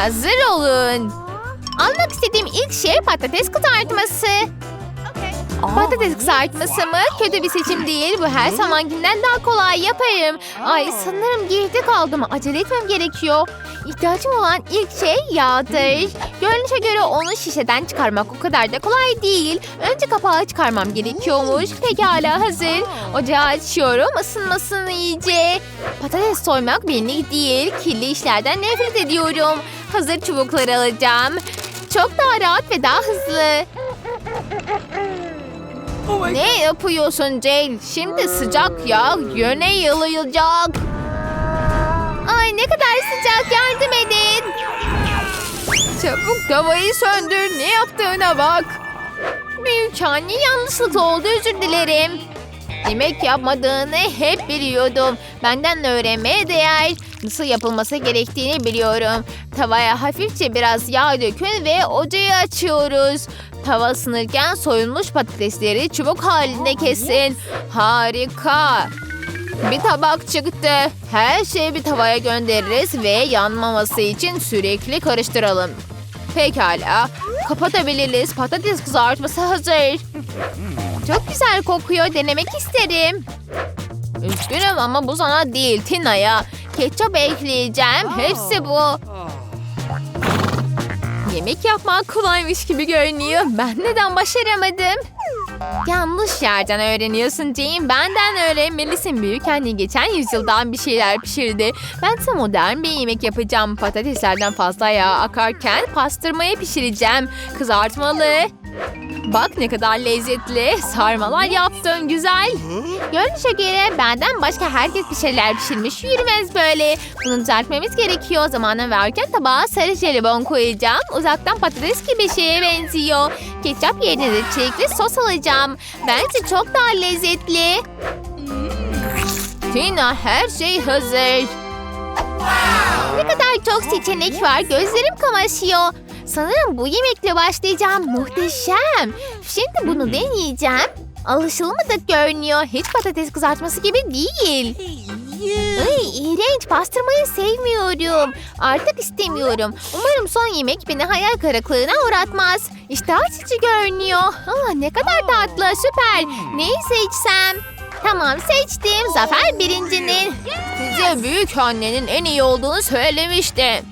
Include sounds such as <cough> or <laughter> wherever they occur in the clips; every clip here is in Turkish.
Hazır olun. Almak istediğim ilk şey patates kızartması. Patates kızartması mı? Kötü bir seçim değil. Bu her zamankinden daha kolay yaparım. Ay sanırım geride kaldım. Acele etmem gerekiyor. İhtiyacım olan ilk şey yağdır. Görünüşe göre onu şişeden çıkarmak o kadar da kolay değil. Önce kapağı çıkarmam gerekiyormuş. Pekala hazır. Ocağı açıyorum. Isınmasın iyice. Patates soymak benlik değil. Kirli işlerden nefret ediyorum. Hazır çubukları alacağım. Çok daha rahat ve daha hızlı. Ne yapıyorsun Jane? Şimdi sıcak yağ yöne yayılacak. Ay ne kadar sıcak yardım edin. Çabuk tavayı söndür. Ne yaptığına bak. Büyük anne yanlışlıkla oldu özür dilerim. Yemek yapmadığını hep biliyordum. Benden öğrenmeye değer. Nasıl yapılması gerektiğini biliyorum. Tavaya hafifçe biraz yağ dökün ve ocağı açıyoruz. Tava ısınırken soyulmuş patatesleri çubuk halinde kesin. Harika. Bir tabak çıktı. Her şeyi bir tavaya göndeririz ve yanmaması için sürekli karıştıralım. Pekala. Kapatabiliriz. Patates kızartması hazır. Çok güzel kokuyor. Denemek isterim. Üzgünüm ama bu sana değil Tina'ya. Ketçap ekleyeceğim. Hepsi bu. Yemek yapmak kolaymış gibi görünüyor. Ben neden başaramadım? Yanlış yerden öğreniyorsun Jane. Benden öğrenmelisin. Büyük anne geçen yüzyıldan bir şeyler pişirdi. Ben ise modern bir yemek yapacağım. Patateslerden fazla yağ akarken pastırmayı pişireceğim. Kızartmalı. Bak ne kadar lezzetli. Sarmalar yaptın güzel. Görünüşe göre benden başka herkes bir şeyler pişirmiş. Yürümez böyle. Bunu düzeltmemiz gerekiyor. Zamanı verken tabağa sarı jelibon koyacağım. Uzaktan patates gibi şeye benziyor. Ketçap yerine de çilekli sos alacağım. Bence çok daha lezzetli. Tina her şey hazır. Ne kadar çok seçenek var. Gözlerim kamaşıyor. Sanırım bu yemekle başlayacağım. Muhteşem. Şimdi bunu deneyeceğim. Alışılmadık görünüyor. Hiç patates kızartması gibi değil. Ay, iğrenç. Pastırmayı sevmiyorum. Artık istemiyorum. Umarım son yemek beni hayal kırıklığına uğratmaz. İşte açıcı görünüyor. Aa, ne kadar tatlı. Süper. Neyi seçsem? Tamam seçtim. Zafer birincinin. Size büyük annenin en iyi olduğunu söylemiştim.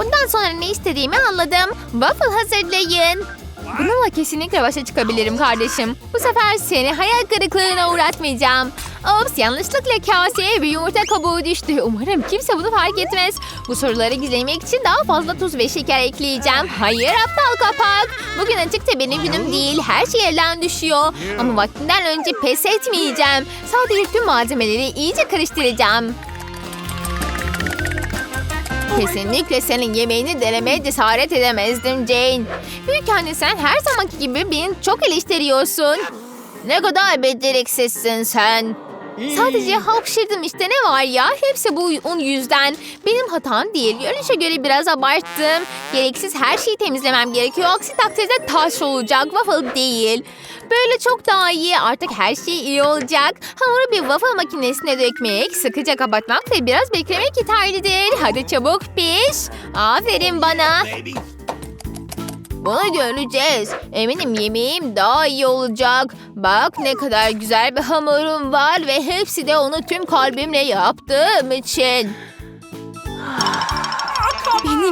Bundan sonra ne istediğimi anladım. Waffle hazırlayın. Bununla kesinlikle başa çıkabilirim kardeşim. Bu sefer seni hayal kırıklığına uğratmayacağım. Ops yanlışlıkla kaseye bir yumurta kabuğu düştü. Umarım kimse bunu fark etmez. Bu soruları gizlemek için daha fazla tuz ve şeker ekleyeceğim. Hayır aptal kapak. Bugün açık da benim günüm değil. Her şey elden düşüyor. Ama vaktinden önce pes etmeyeceğim. Sadece tüm malzemeleri iyice karıştıracağım. Kesinlikle senin yemeğini denemeye cesaret edemezdim Jane. Büyük anne sen her zamanki gibi beni çok eleştiriyorsun. Ne kadar beceriksizsin sen. Sadece hapşırdım işte ne var ya? Hepsi bu un yüzden. Benim hatam değil. Görünüşe göre biraz abarttım. Gereksiz her şeyi temizlemem gerekiyor. Aksi takdirde taş olacak. Waffle değil. Böyle çok daha iyi. Artık her şey iyi olacak. Hamuru bir waffle makinesine dökmek, sıkıca kapatmak ve biraz beklemek yeterlidir. Hadi çabuk piş. Aferin bana. Bunu göreceğiz. Eminim yemeğim daha iyi olacak. Bak ne kadar güzel bir hamurum var ve hepsi de onu tüm kalbimle yaptığım için.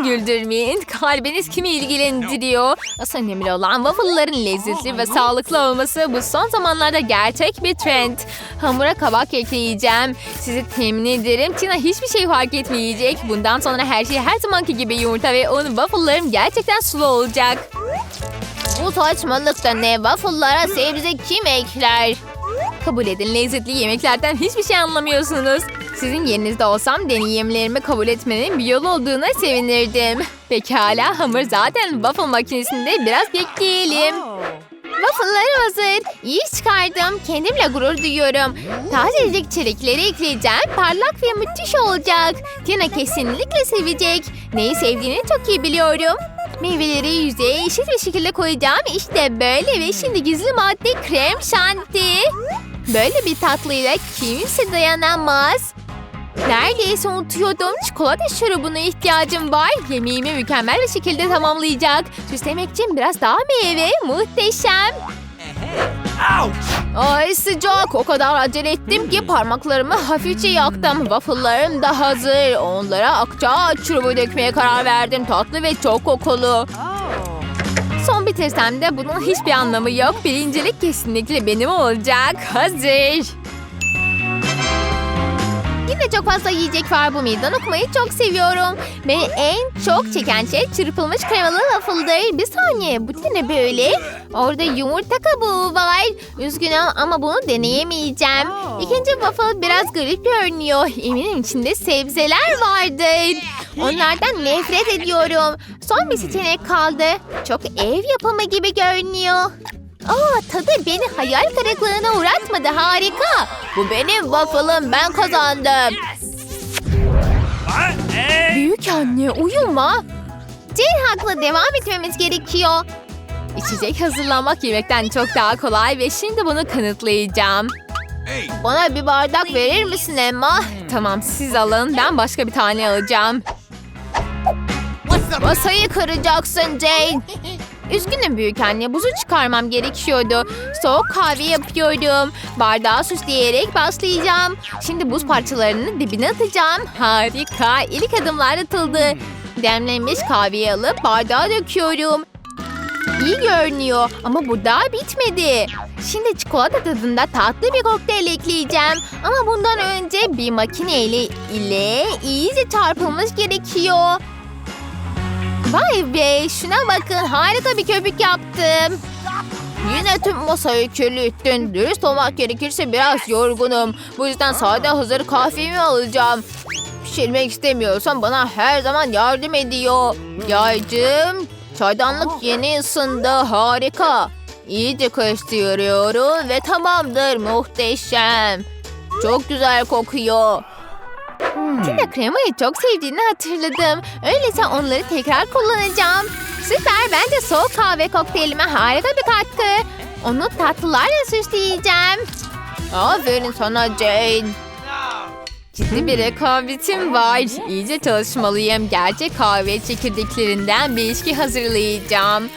Güldürmeyin. Kalbiniz kimi ilgilendiriyor? Asıl önemli olan waffle'ların lezzetli ve sağlıklı olması bu son zamanlarda gerçek bir trend. Hamura kabak ekleyeceğim. Size temin ederim Tina hiçbir şey fark etmeyecek. Bundan sonra her şey her zamanki gibi yumurta ve un waffle'larım gerçekten sulu olacak. Bu saçmalıkta ne? Waffle'lara sebze kim ekler? Kabul edin lezzetli yemeklerden hiçbir şey anlamıyorsunuz. Sizin yerinizde olsam deneyimlerimi kabul etmenin bir yol olduğuna sevinirdim. Pekala hamur zaten waffle makinesinde biraz bekleyelim. Waffle'lar hazır. İyi iş çıkardım. Kendimle gurur duyuyorum. Tazecik çilekleri ekleyeceğim. Parlak ve müthiş olacak. Tina kesinlikle sevecek. Neyi sevdiğini çok iyi biliyorum. Meyveleri yüzeye eşit bir şekilde koyacağım. İşte böyle ve şimdi gizli madde krem şanti. Böyle bir tatlıyla kimse dayanamaz. Neredeyse unutuyordum. Çikolata şurubuna ihtiyacım var. Yemeğimi mükemmel bir şekilde tamamlayacak. Süslemek için biraz daha meyve. Muhteşem. Ay sıcak. O kadar acele ettim ki parmaklarımı hafifçe yaktım. Waffle'larım da hazır. Onlara akça şurubu dökmeye karar verdim. Tatlı ve çok kokulu. Son bitirsem de bunun hiçbir anlamı yok. Birincilik kesinlikle benim olacak. Hazır. Yine çok fazla yiyecek var bu meydan okumayı çok seviyorum. Beni en çok çeken şey çırpılmış kremalı waffle'dır. Bir saniye bu ne böyle? Orada yumurta kabuğu var. Üzgünüm ama bunu deneyemeyeceğim. İkinci waffle biraz garip görünüyor. Eminim içinde sebzeler vardır. Onlardan nefret ediyorum. Son bir seçenek kaldı. Çok ev yapımı gibi görünüyor. Aa, tadı beni hayal kırıklığına uğratmadı. Harika. Bu benim waffle'ım. Ben kazandım. Büyük anne uyuma. Jane haklı. Devam etmemiz gerekiyor. İçecek hazırlamak yemekten çok daha kolay ve şimdi bunu kanıtlayacağım. Bana bir bardak verir misin Emma? Tamam siz alın. Ben başka bir tane alacağım. Masayı kıracaksın Jane. Üzgünüm büyük anne. Buzu çıkarmam gerekiyordu. Soğuk kahve yapıyorum. Bardağı süsleyerek başlayacağım. Şimdi buz parçalarını dibine atacağım. Harika. İlk adımlar atıldı. Demlenmiş kahveyi alıp bardağa döküyorum. İyi görünüyor ama bu daha bitmedi. Şimdi çikolata tadında tatlı bir kokteyl ekleyeceğim. Ama bundan önce bir makineyle ile iyice çarpılmış gerekiyor. Vay be şuna bakın harika bir köpük yaptım. Yine tüm masayı kirlettin. Dürüst olmak gerekirse biraz yorgunum. Bu yüzden sade hazır kahvemi alacağım. Pişirmek istemiyorsan bana her zaman yardım ediyor. Yaycım, çaydanlık yeni ısındı. Harika. İyice karıştırıyorum ve tamamdır. Muhteşem. Çok güzel kokuyor. Tina kremayı çok sevdiğini hatırladım. Öyleyse onları tekrar kullanacağım. Süper bence soğuk kahve kokteylime harika bir katkı. Onu tatlılarla süsleyeceğim. Aferin sana Jane. Ciddi bir rekabetim var. İyice çalışmalıyım. Gerçek kahve çekirdeklerinden bir içki hazırlayacağım.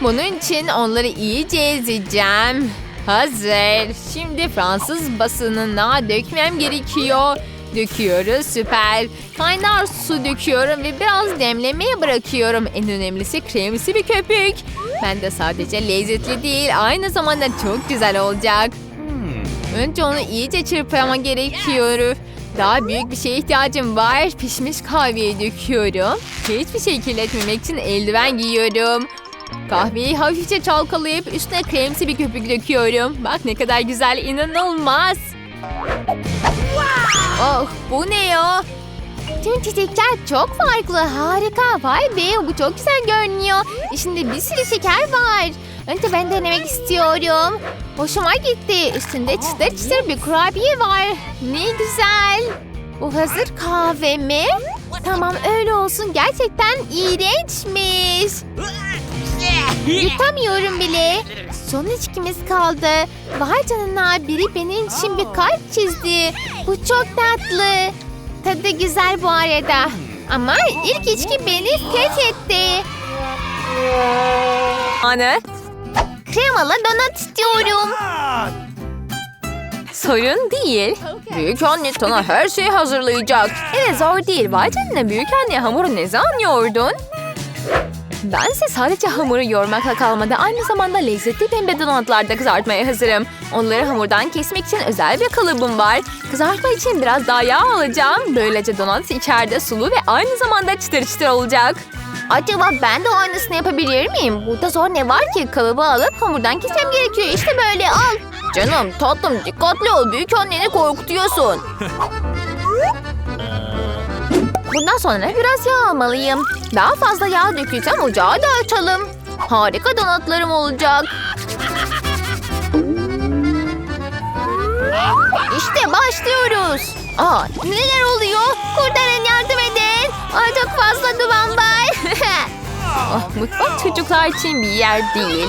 Bunun için onları iyice ezeceğim. Hazır. Şimdi Fransız basınına dökmem gerekiyor. Döküyoruz süper. Kaynar su döküyorum ve biraz demlemeye bırakıyorum. En önemlisi kremsi bir köpük. Ben de sadece lezzetli değil aynı zamanda çok güzel olacak. Önce onu iyice çırpama gerekiyor. Daha büyük bir şeye ihtiyacım var. Pişmiş kahveyi döküyorum. Hiçbir şey kirletmemek için eldiven giyiyorum. Kahveyi hafifçe çalkalayıp üstüne kremsi bir köpük döküyorum. Bak ne kadar güzel inanılmaz. Oh bu ne ya? Tüm çiçekler çok farklı. Harika. Vay be bu çok güzel görünüyor. İçinde bir sürü şeker var. Önce ben denemek istiyorum. Hoşuma gitti. Üstünde çıtır çıtır bir kurabiye var. Ne güzel. Bu hazır kahve mi? Tamam öyle olsun. Gerçekten iğrençmiş. Yutamıyorum bile. Son içkimiz kaldı. Vay canına biri benim için bir kalp çizdi. Bu çok tatlı. Tadı güzel bu arada. Ama ilk içki beni fethetti. Anne. Kremalı donat istiyorum. Sorun değil. Büyük anne sana her şeyi hazırlayacak. Evet zor değil. Vay canına büyük anne hamuru ne zaman yoğurdun? Bense sadece hamuru yoğurmakla kalmadı. Aynı zamanda lezzetli pembe donatlar da kızartmaya hazırım. Onları hamurdan kesmek için özel bir kalıbım var. Kızartma için biraz daha yağ alacağım. Böylece donat içeride sulu ve aynı zamanda çıtır çıtır olacak. Acaba ben de aynısını yapabilir miyim? Burada zor ne var ki? Kalıbı alıp hamurdan kesmem gerekiyor. İşte böyle al. Canım tatlım dikkatli ol. Büyük anneni korkutuyorsun. <laughs> Bundan sonra biraz yağ almalıyım. Daha fazla yağ dökeceğim ocağı da açalım. Harika donatlarım olacak. İşte başlıyoruz. Aa, neler oluyor? Kurtarın yardım edin. Ay çok fazla duman var. <laughs> Ah, mutfak çocuklar için bir yer değil.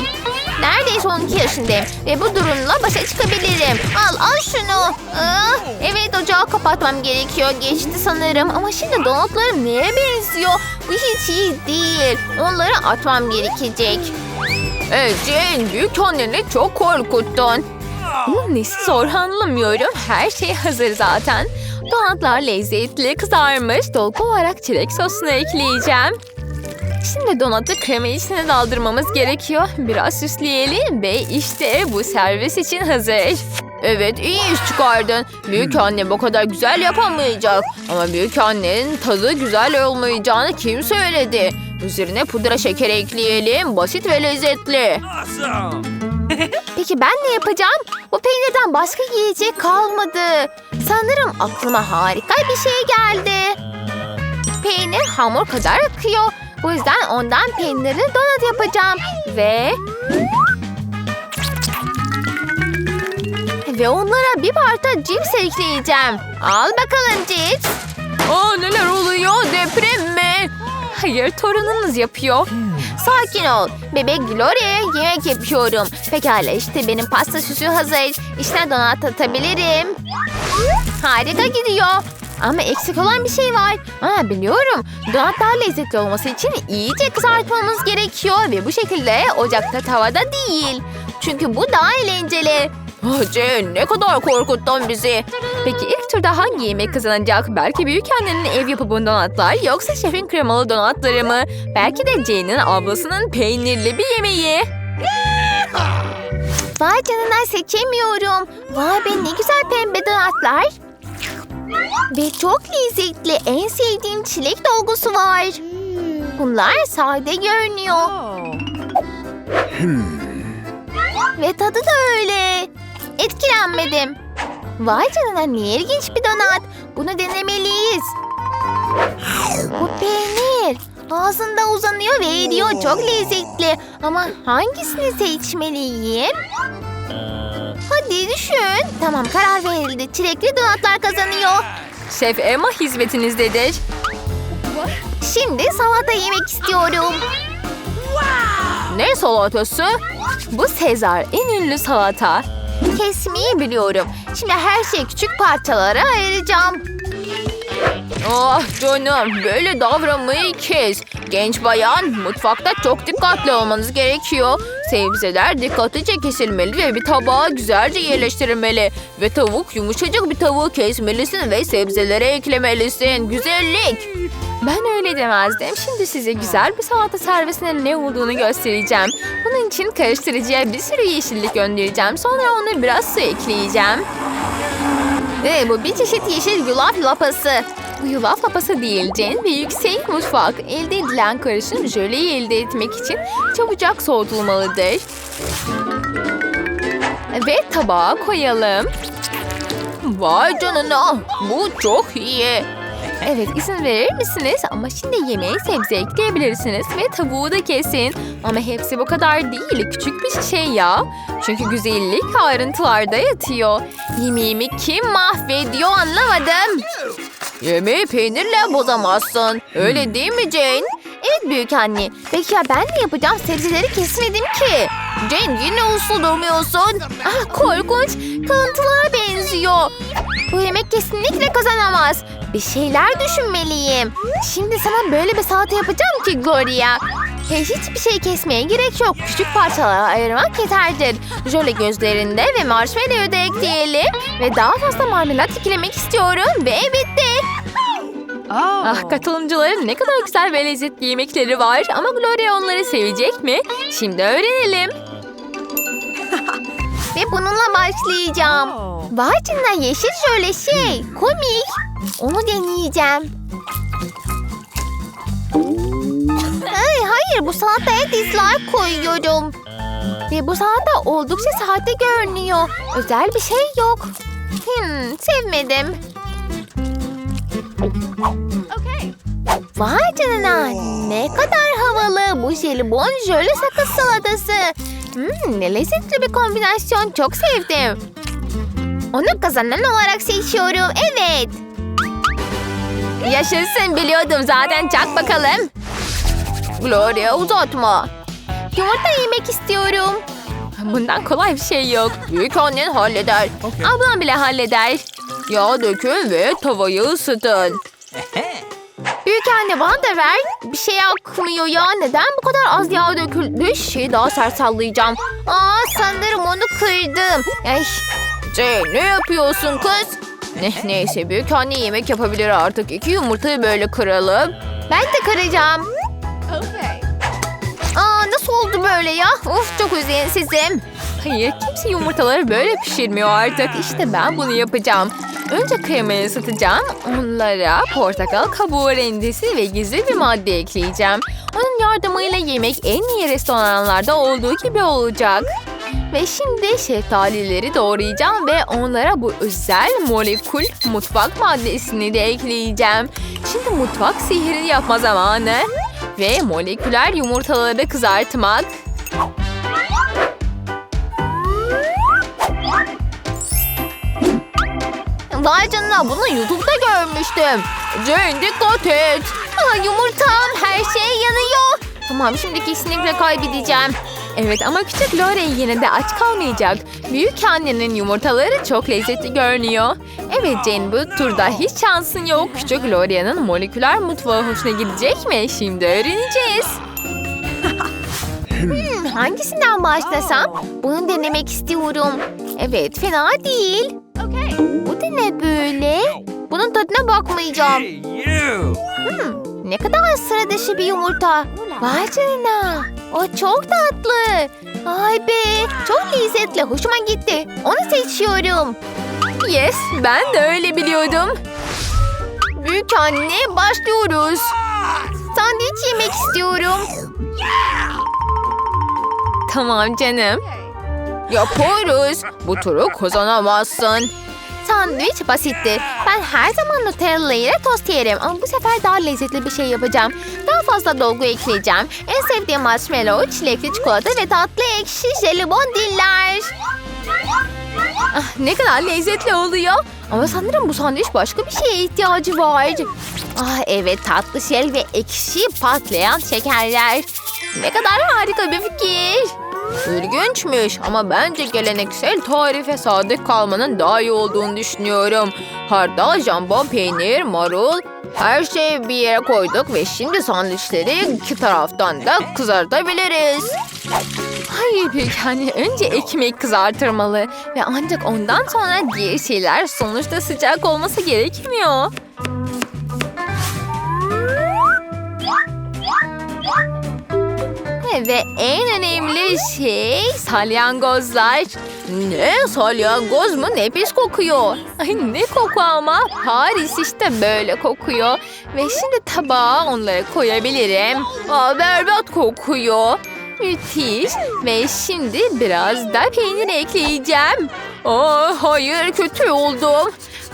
Neredeyse 12 yaşındayım ve bu durumla başa çıkabilirim. Al al şunu. Ah, evet ocağı kapatmam gerekiyor. Geçti sanırım ama şimdi donutlarım neye benziyor? Bu hiç iyi değil. Onları atmam gerekecek. Jane büyük anneni çok korkuttun. Bunun nesi zor anlamıyorum. Her şey hazır zaten. Donatlar lezzetli kızarmış. Dolgu olarak çilek sosunu ekleyeceğim. Şimdi donatı krema içine daldırmamız gerekiyor. Biraz süsleyelim ve işte bu servis için hazır. Evet iyi iş çıkardın. Büyük anne bu kadar güzel yapamayacak. Ama büyük annenin tadı güzel olmayacağını kim söyledi? Üzerine pudra şeker ekleyelim. Basit ve lezzetli. <laughs> Peki ben ne yapacağım? Bu peynirden başka yiyecek kalmadı. Sanırım aklıma harika bir şey geldi. Peynir hamur kadar akıyor. Bu yüzden ondan peynirli donat yapacağım. Ve... Ve onlara bir parça cips ekleyeceğim. Al bakalım cips. Aa neler oluyor? Deprem mi? Hayır torununuz yapıyor. Sakin ol. Bebek Gloria'ya yemek yapıyorum. Pekala işte benim pasta süsü hazır. İçine donat atabilirim. Harika gidiyor. Ama eksik olan bir şey var. Aa, biliyorum. Donat daha lezzetli olması için iyice kızartmamız gerekiyor. Ve bu şekilde ocakta tavada değil. Çünkü bu daha eğlenceli. Ah Jane ne kadar korkuttun bizi. Peki ilk turda hangi yemek kazanacak? Belki büyük annenin ev yapımı donatlar yoksa şefin kremalı donatları mı? Belki de Jane'in ablasının peynirli bir yemeği. <laughs> Vay canına seçemiyorum. Vay be ne güzel pembe donatlar. Ve çok lezzetli. En sevdiğim çilek dolgusu var. Bunlar sade görünüyor. Ve tadı da öyle. Etkilenmedim. Vay canına ne ilginç bir donat. Bunu denemeliyiz. Bu peynir. Ağzında uzanıyor ve eriyor. Çok lezzetli. Ama hangisini seçmeliyim? Hadi düşün. Tamam karar verildi. Çilekli donatlar kazanıyor. Şef Emma hizmetinizdedir. Şimdi salata yemek istiyorum. Ne salatası? Bu Sezar en ünlü salata. Kesmeyi biliyorum. Şimdi her şeyi küçük parçalara ayıracağım. Ah canım böyle davranmayı kes. Genç bayan mutfakta çok dikkatli olmanız gerekiyor. Sebzeler dikkatlice kesilmeli ve bir tabağa güzelce yerleştirilmeli. Ve tavuk yumuşacık bir tavuğu kesmelisin ve sebzelere eklemelisin. Güzellik. Ben öyle demezdim. Şimdi size güzel bir salata servisinin ne olduğunu göstereceğim. Bunun için karıştırıcıya bir sürü yeşillik göndereceğim. Sonra ona biraz su ekleyeceğim. Ve bu bir çeşit yeşil yulaf lapası. Bu yulaf lapası değil Jen ve yüksek mutfak. Elde edilen karışım jöleyi elde etmek için çabucak soğutulmalıdır. Ve tabağa koyalım. Vay canına bu çok iyi. Evet izin verir misiniz? Ama şimdi yemeğe sebze ekleyebilirsiniz ve tavuğu da kesin. Ama hepsi bu kadar değil. Küçük bir şey ya. Çünkü güzellik ayrıntılarda yatıyor. Yemeğimi kim mahvediyor anlamadım. Yemeği peynirle bozamazsın. Öyle değil mi Jane? Evet büyük anne. Peki ya ben ne yapacağım? Sebzeleri kesmedim ki. Jane yine uslu durmuyorsun. Ah korkunç. Kalıntılara benziyor. Bu yemek kesinlikle kazanamaz. Bir şeyler düşünmeliyim. Şimdi sana böyle bir salata yapacağım ki Gloria. Ve hiçbir şey kesmeye gerek yok. Küçük parçalara ayırmak yeterlidir. Jöle gözlerinde ve marshmallow'u da ekleyelim. Ve daha fazla marmelat eklemek istiyorum. Ve bitti. Ah katılımcıların ne kadar güzel ve lezzetli yemekleri var. Ama Gloria onları sevecek mi? Şimdi öğrenelim. <laughs> Ve bununla başlayacağım. Vay canına yeşil şöyle şey. Komik. Onu deneyeceğim. Ay, hayır bu salataya dislike koyuyorum. Ve bu salata oldukça sade görünüyor. Özel bir şey yok. Hmm, sevmedim. Vay canına ne kadar havalı bu jelibon jöle sakız salatası. Hmm, ne lezzetli bir kombinasyon çok sevdim. Onu kazanan olarak seçiyorum evet. Yaşasın biliyordum zaten çak bakalım. Gloria uzatma. Yumurta yemek istiyorum. Bundan kolay bir şey yok. Büyük annen halleder. Ablam bile halleder. Yağ dökün ve tavayı ısıtın. <laughs> Büyük anne bana da ver. Bir şey akmıyor ya. Neden bu kadar az yağ döküldü? Şeyi daha sert sallayacağım. Aa sanırım onu kırdım. Ay, Jane ne yapıyorsun kız? Ne, neyse büyük anne yemek yapabilir artık. İki yumurtayı böyle kıralım. ben de kıracağım. Aa nasıl oldu böyle ya? Of çok üzüntüsüzüm. Hayır kimse yumurtaları böyle pişirmiyor artık. İşte ben bunu yapacağım. Önce kremayı ısıtacağım. Onlara portakal kabuğu rendesi ve gizli bir madde ekleyeceğim. Onun yardımıyla yemek en iyi restoranlarda olduğu gibi olacak. Ve şimdi şeftalileri doğrayacağım ve onlara bu özel molekül mutfak maddesini de ekleyeceğim. Şimdi mutfak sihrini yapma zamanı. Ve moleküler yumurtaları kızartmak. Vay canına bunu YouTube'da görmüştüm. Jane dikkat et. Aa, yumurtam her şey yanıyor. Tamam şimdi kesinlikle kaybedeceğim. Evet ama küçük Lore yine de aç kalmayacak. Büyük annenin yumurtaları çok lezzetli görünüyor. Evet Jane bu turda hiç şansın yok. Küçük Lore'nin moleküler mutfağı hoşuna gidecek mi? Şimdi öğreneceğiz. Hmm, hangisinden başlasam? Bunu denemek istiyorum. Evet fena değil. Bu da ne böyle? Bunun tadına bakmayacağım. You! Ne kadar sıra dışı bir yumurta. Vay canına. O çok tatlı. Ay be. Çok lezzetli. Hoşuma gitti. Onu seçiyorum. Yes ben de öyle biliyordum. Büyük anne başlıyoruz. Sandviç yemek istiyorum. Tamam canım. Yaparız. Bu turu kazanamazsın. Sandviç basitti. Ben her zaman Nutella ile tost yerim ama bu sefer daha lezzetli bir şey yapacağım. Daha fazla dolgu ekleyeceğim. En sevdiğim marshmallow, çilekli çikolata ve tatlı ekşi jelibon diller. Ah, ne kadar lezzetli oluyor. Ama sanırım bu sandviç başka bir şeye ihtiyacı var. Ah evet tatlı şel ve ekşi patlayan şekerler. Ne kadar harika bir fikir. İlginçmiş ama bence geleneksel tarife sadık kalmanın daha iyi olduğunu düşünüyorum. Hardal, jambon, peynir, marul her şeyi bir yere koyduk ve şimdi sandviçleri iki taraftan da kızartabiliriz. Hayır anne önce ekmek kızartılmalı ve ancak ondan sonra diğer şeyler sonuçta sıcak olması gerekmiyor. Ve en önemli şey salyangozlar. Ne salyangoz mu ne pis kokuyor. Ay ne koku ama Paris işte böyle kokuyor. Ve şimdi tabağa onları koyabilirim. Aa, berbat kokuyor. Müthiş. Ve şimdi biraz da peynir ekleyeceğim. Aa, hayır kötü oldum.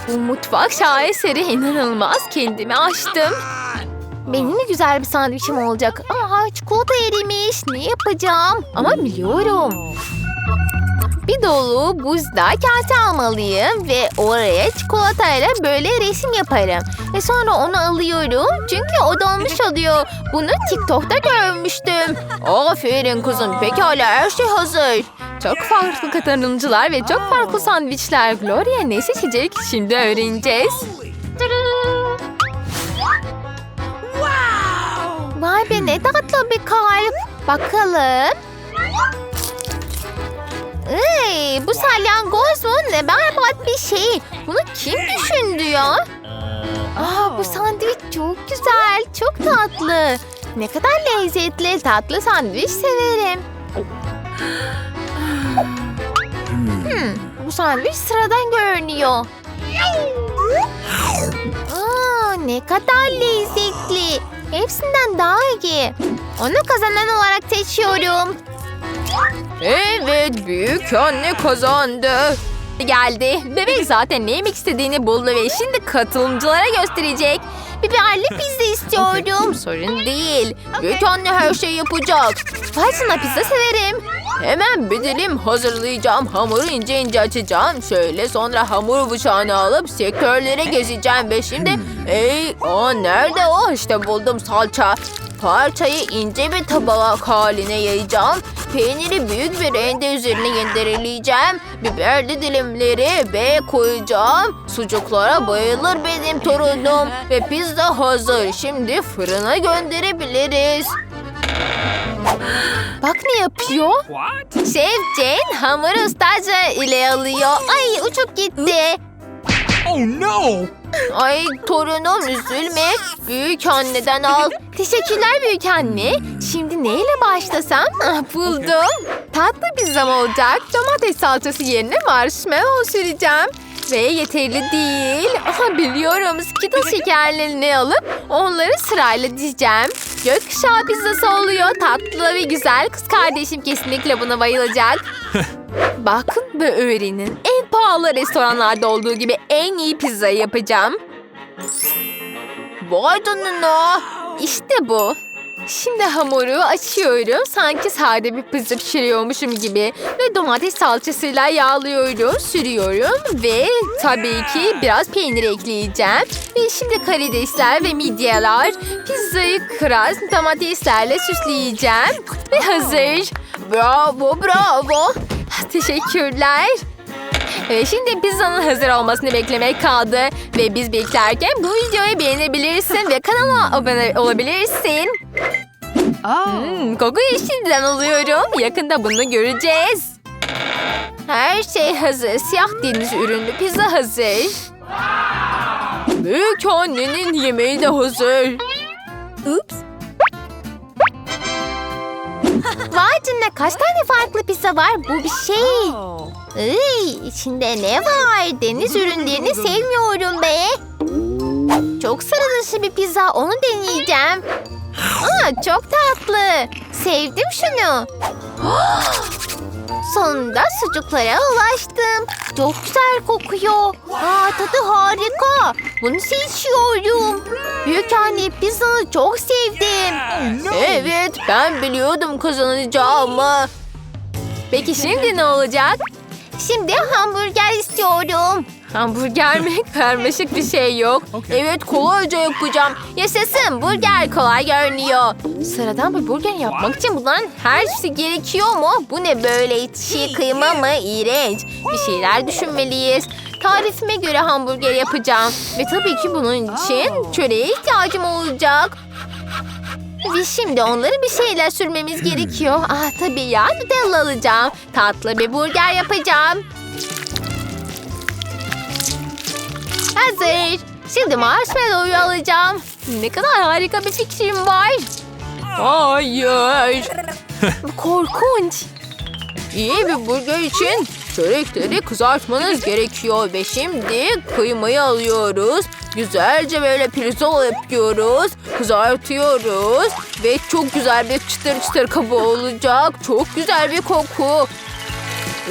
Bu mutfak şaheseri inanılmaz kendimi açtım. Benim de güzel bir sandviçim olacak. Aa çikolata erimiş. Ne yapacağım? Ama biliyorum. Bir dolu buzda kase almalıyım ve oraya çikolatayla böyle resim yaparım. Ve sonra onu alıyorum çünkü o dolmuş oluyor. Bunu TikTok'ta görmüştüm. Aferin kızım. Pekala her şey hazır. Çok farklı katılımcılar ve çok farklı sandviçler. Gloria ne seçecek? Şimdi öğreneceğiz. Vay be ne tatlı bir kalp. Bakalım. Ey, bu salyangoz mu? Ne berbat bir şey. Bunu kim düşündü ya? Aa, bu sandviç çok güzel, çok tatlı. Ne kadar lezzetli, tatlı sandviç severim. Hmm, bu sandviç sıradan görünüyor. Aa, ne kadar lezzetli. Hepsinden daha iyi. Onu kazanan olarak seçiyorum. Evet büyük anne kazandı. Geldi. Bebek zaten ne yemek istediğini buldu ve şimdi katılımcılara gösterecek. Biberli pizza istiyorum. Sorun değil. Büyük anne her şeyi yapacak. Farsına pizza severim. Hemen bir dilim hazırlayacağım. Hamuru ince ince açacağım. Şöyle sonra hamur bıçağını alıp sektörlere gezeceğim. Ve şimdi... Ey, o nerede o? İşte buldum salça. Parçayı ince bir tabak haline yayacağım. Peyniri büyük bir rende üzerine yendireleyeceğim. Biberli dilimleri ve koyacağım. Sucuklara bayılır benim torunum. Ve pizza hazır. Şimdi fırına gönderebiliriz. Bak ne yapıyor? What? Şef Jane hamuru ustaca ile alıyor. Ay uçup gitti. Oh no! Ay torunum üzülme. Büyük anneden al. Teşekkürler büyük anne. Şimdi neyle başlasam? Ah, buldum. Tatlı pizzam olacak. Domates salçası yerine marshmallow süreceğim. Ve yeterli değil. Aha biliyorum. Skittles şekerlerini alıp onları sırayla dizeceğim. Gökkuşağı pizzası oluyor. Tatlı ve güzel. Kız kardeşim kesinlikle buna bayılacak. <laughs> Bakın ve öğrenin. Pahalı restoranlarda olduğu gibi en iyi pizzayı yapacağım. Vay canına. İşte bu. Şimdi hamuru açıyorum. Sanki sade bir pizza pişiriyormuşum gibi. Ve domates salçasıyla yağlıyorum, sürüyorum. Ve tabii ki biraz peynir ekleyeceğim. Ve şimdi karidesler ve midyeler. Pizzayı kras domateslerle süsleyeceğim. Ve hazır. Bravo, bravo. Teşekkürler. Ve şimdi pizzanın hazır olmasını beklemek kaldı. Ve biz beklerken bu videoyu beğenebilirsin ve kanala abone olabilirsin. Hmm, kokuyu şimdiden alıyorum. Yakında bunu göreceğiz. Her şey hazır. Siyah deniz ürünlü pizza hazır. Büyük annenin yemeği de hazır. Ups. Vay canına kaç tane farklı pizza var? Bu bir şey. Iy, içinde ne var? Deniz <laughs> ürünlerini sevmiyorum be. Çok sıra dışı bir pizza. Onu deneyeceğim. Aa, çok tatlı. Sevdim şunu. <gasps> Sonunda sucuklara ulaştım. Çok güzel kokuyor. Aa, tadı harika. Bunu seçiyorum. Büyük anne pizzanı çok sevdim. Evet ben biliyordum kazanacağımı. Peki şimdi ne olacak? Şimdi hamburger istiyorum. Hamburger mi? <laughs> Karmaşık bir şey yok. Evet kolayca yapacağım. Yaşasın burger kolay görünüyor. Sıradan bir burger yapmak için bunların her şeysi gerekiyor mu? Bu ne böyle çiğ kıyma mı? İğrenç. Bir şeyler düşünmeliyiz. Tarifime göre hamburger yapacağım. Ve tabii ki bunun için çöreğe ihtiyacım olacak. Ve şimdi onları bir şeyler sürmemiz <clears throat> gerekiyor. Ah tabii ya Nutella alacağım. Tatlı bir burger yapacağım. Hazır. Şimdi marshmallow'u alacağım. Ne kadar harika bir fikrim var. Hayır. Korkunç. İyi bir burger için çörekleri kızartmanız gerekiyor. Ve şimdi kıymayı alıyoruz. Güzelce böyle pirzola yapıyoruz. Kızartıyoruz. Ve çok güzel bir çıtır çıtır kabı olacak. Çok güzel bir koku.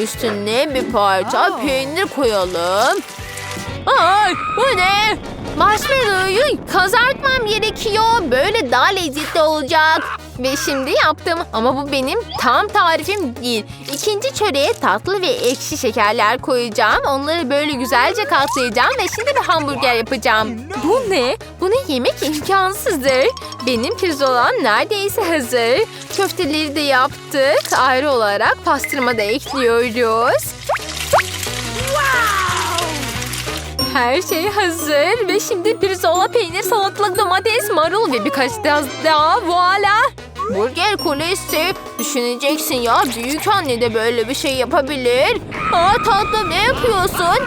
Üstüne bir parça peynir koyalım. Ay bu ne? Marshmallow'u kızartmam gerekiyor. Böyle daha lezzetli olacak. Ve şimdi yaptım ama bu benim tam tarifim değil. İkinci çöreğe tatlı ve ekşi şekerler koyacağım. Onları böyle güzelce katlayacağım ve şimdi bir hamburger yapacağım. Bu ne? Bunu yemek imkansızdır. Benim pirzolam neredeyse hazır. Köfteleri de yaptık. Ayrı olarak pastırma da ekliyoruz. Her şey hazır ve şimdi pirzola, peynir, salatalık, domates, marul ve birkaç daha, voila. Burger kulesi. Düşüneceksin ya büyük anne de böyle bir şey yapabilir. Aa tatlım ne yapıyorsun?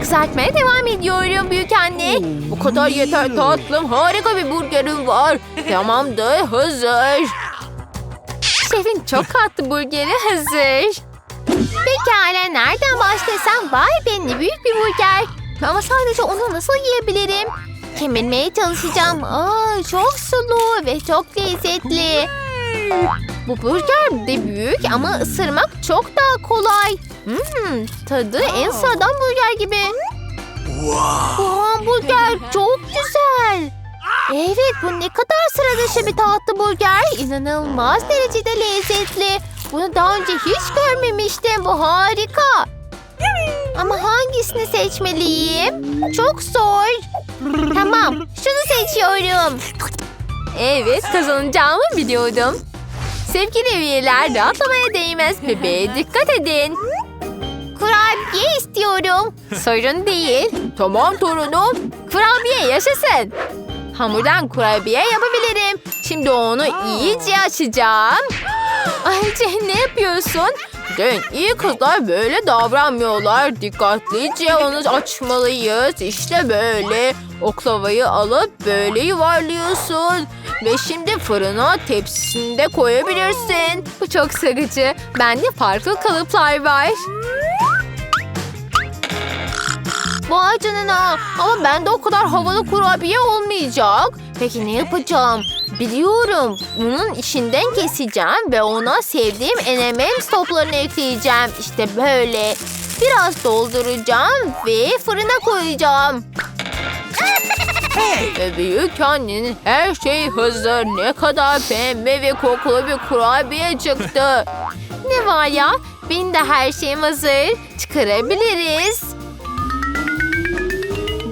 Kızartmaya devam ediyorum büyük anne. Bu kadar yeter tatlım. Harika bir burgerim var. Tamamdır hazır. Şefin çok katlı burgeri hazır. Pekala nereden başlasam? Vay be ne büyük bir burger. Ama sadece onu nasıl yiyebilirim? Kemirmeye çalışacağım. Aa, çok sulu ve çok lezzetli. Bu burger de büyük ama ısırmak çok daha kolay. Hmm, tadı en sıradan burger gibi. Bu hamburger çok güzel. Evet bu ne kadar sıra dışı bir tatlı burger. İnanılmaz derecede lezzetli. Bunu daha önce hiç görmemiştim. Bu harika. Ama hangisini seçmeliyim? Çok zor. Tamam, şunu seçiyorum. Evet kazanacağımı biliyordum. Sevgili üyeler rahatlamaya değmez. Bebeğe dikkat edin. Kurabiye istiyorum. Sorun değil. Tamam torunum. Kurabiye yaşasın. Hamurdan kurabiye yapabilirim. Şimdi onu iyice açacağım. Ayrıca ne yapıyorsun? Dön iyi kızlar böyle davranmıyorlar. Dikkatlice onu açmalıyız. İşte böyle. Oklavayı alıp böyle yuvarlıyorsun. Ve şimdi fırına tepsisinde koyabilirsin. Bu çok sıkıcı. Bende farklı kalıplar var. Vay canına. Ama bende o kadar havalı kurabiye olmayacak. Peki ne yapacağım? Biliyorum. Bunun içinden keseceğim ve ona sevdiğim M&M's toplarını ekleyeceğim. İşte böyle. Biraz dolduracağım ve fırına koyacağım. Ve büyük annenin her şey hazır. Ne kadar pembe ve kokulu bir kurabiye çıktı. Ne var ya? Benim de her şeyim hazır. Çıkarabiliriz.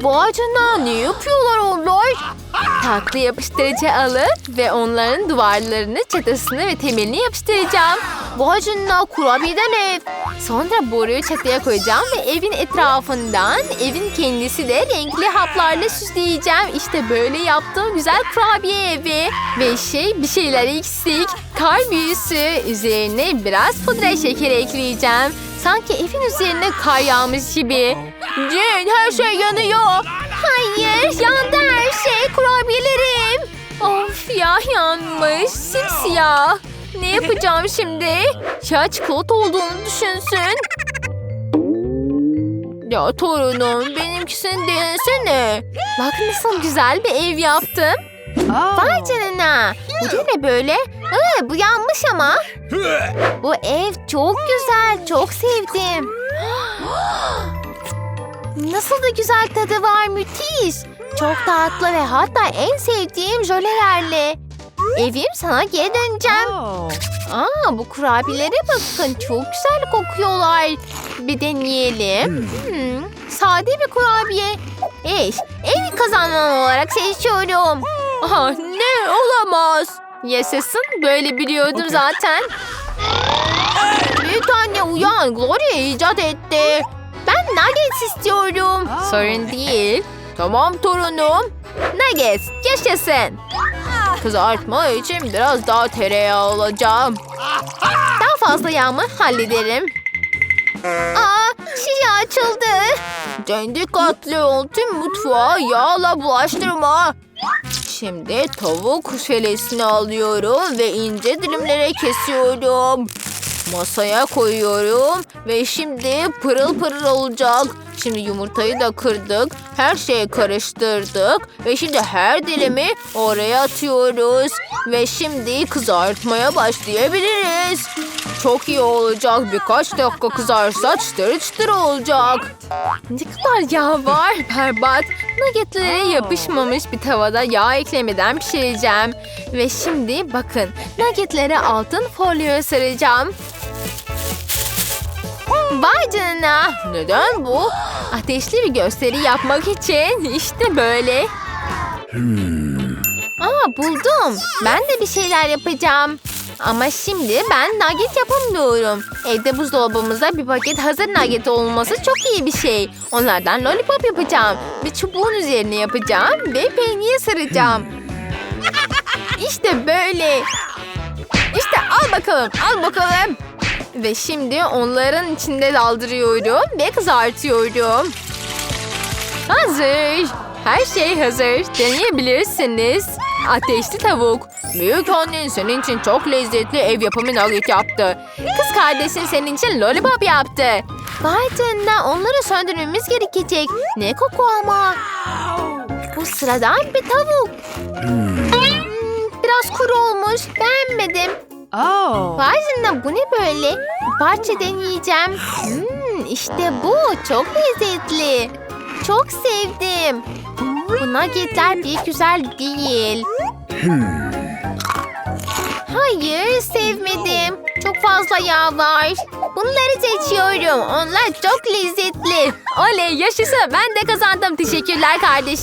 Canına ne yapıyorlar onlar? Tatlı yapıştırıcı alıp ve onların duvarlarını, çatısını ve temelini yapıştıracağım. Vay canına kurabiyeden ev. Sonra boruyu çatıya koyacağım ve evin etrafından evin kendisi de renkli haplarla süsleyeceğim. İşte böyle yaptığım güzel kurabiye evi. Ve şey bir şeyler eksik. Kar büyüsü. Üzerine biraz pudra şekeri ekleyeceğim. Sanki evin üzerine kar yağmış gibi. Jane her şey yanıyor. Hayır yandı şey kurabiyelerim. Of ya yanmış. Simsiyah. Ne yapacağım şimdi? Ya çikolata olduğunu düşünsün. Ya torunum benimkisini denesene. Bak nasıl güzel bir ev yaptım. Vay canına. Bu da ne böyle? Aa, bu yanmış ama. Bu ev çok güzel. Çok sevdim. <gasps> Nasıl da güzel tadı var müthiş. Çok tatlı ve hatta en sevdiğim jölelerle. Evim sana geri döneceğim. Aa bu kurabiyelere bakın çok güzel kokuyorlar. Bir deneyelim. Hmm, sade bir kurabiye. Eş, evi kazanan olarak seçiyorum. Aha, ne olamaz. Yaşasın böyle biliyordum zaten. Büyük anne uyan. Gloria icat etti. Ben nuggets istiyorum. Sorun değil. Tamam torunum. Nuggets yaşasın. Kızartma için biraz daha tereyağı alacağım. Daha fazla yağımı hallederim. Aa, şişe açıldı. Can dikkatli ol tüm mutfağı yağla bulaştırma. Şimdi tavuk filesini alıyorum ve ince dilimlere kesiyorum. Masaya koyuyorum ve şimdi pırıl pırıl olacak. Şimdi yumurtayı da kırdık. Her şeyi karıştırdık. Ve şimdi her dilimi oraya atıyoruz. Ve şimdi kızartmaya başlayabiliriz. Çok iyi olacak. Birkaç dakika kızarsa çıtır çıtır olacak. Ne kadar yağ var. <laughs> Berbat. Nuggetlere yapışmamış bir tavada yağ eklemeden pişireceğim. Ve şimdi bakın. Nuggetlere altın folyoya saracağım. Vay canına. Neden bu? Ateşli bir gösteri yapmak için. İşte böyle. Aa buldum. Ben de bir şeyler yapacağım. Ama şimdi ben nugget yapamıyorum. Evde buzdolabımızda bir paket hazır nugget olması çok iyi bir şey. Onlardan lollipop yapacağım. Bir çubuğun üzerine yapacağım ve peynir saracağım. <laughs> İşte böyle. İşte al bakalım, al bakalım. Ve şimdi onların içinde daldırıyorum ve kızartıyorum. Hazır. Her şey hazır. Deneyebilirsiniz. Ateşli tavuk. Büyük annen senin için çok lezzetli ev yapımı nugget yaptı. Kız kardeşin senin için lollipop yaptı. Vay canına onları söndürmemiz gerekecek. Ne koku ama. Bu sıradan bir tavuk. Hmm, biraz kuru olmuş. Beğenmedim. Oh. Vay canına bu ne böyle? Bir parça deneyeceğim. Hmm, işte bu çok lezzetli. Çok sevdim. Bu nuggetler bir güzel değil. Hayır sevmedim. Çok fazla yağ var. Bunları seçiyorum. Onlar çok lezzetli. Oley yaşasın ben de kazandım. Teşekkürler kardeşim.